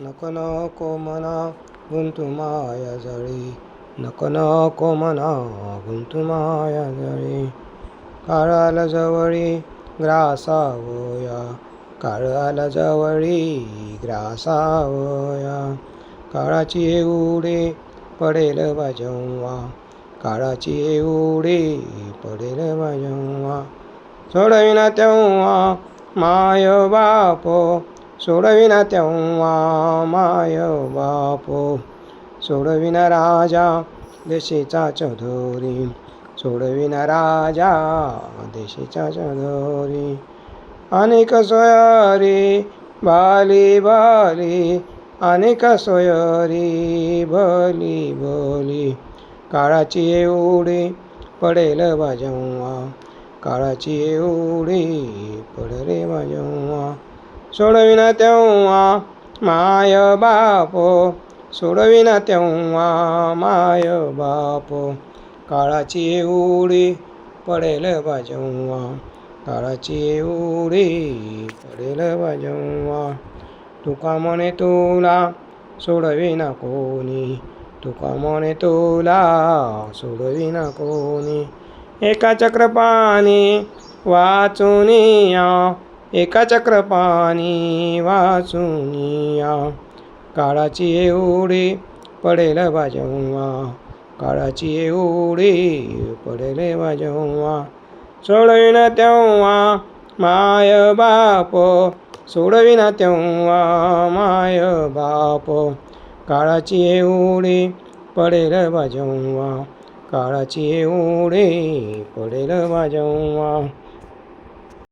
नको कोमना मना माया जळी. नको कोमना मना माया जळी. काळाला जवळी ग्रासावया. काळाला जवळी ग्रासावया. काळाची उडे पडेल बाजवा. काळाची एवढी पडेल बाजवा. सोडविना तेव्हा माय बाप सोडविना तेव्हा माय बापो. सोडविना राजा देशीचा चौधरी. सोडविना राजा देशीचा चौधरी. अनेक सोयरी बाली बाली. अनेक सोयरी भली भली. काळाची एवढी पडेल बाजवा काळाची एवढी पडले बाजवा सोडविना तेव्हा माय बाप. सोडविना तेव्हा माय बाप. काळाची एवढी पडेल बाजवा काळाची एवढी पडेल बाजवा तुका म्हणे तुला सोडविना कोणी. तुका म्हणे तुला सोडविना कोणी. एका चक्रपाणी वाचून या. एका चक्रपाणी वाचुनिया. काळाची एवढे पडेल बाजवा काळाची एवढे पडेल बाजवा सोडविन तेव्हा माय बाप. सोडविना तेव्हा माय बाप. काळाची एवढे पडेल बाजवा काळाची एवढे पडेल बाजवा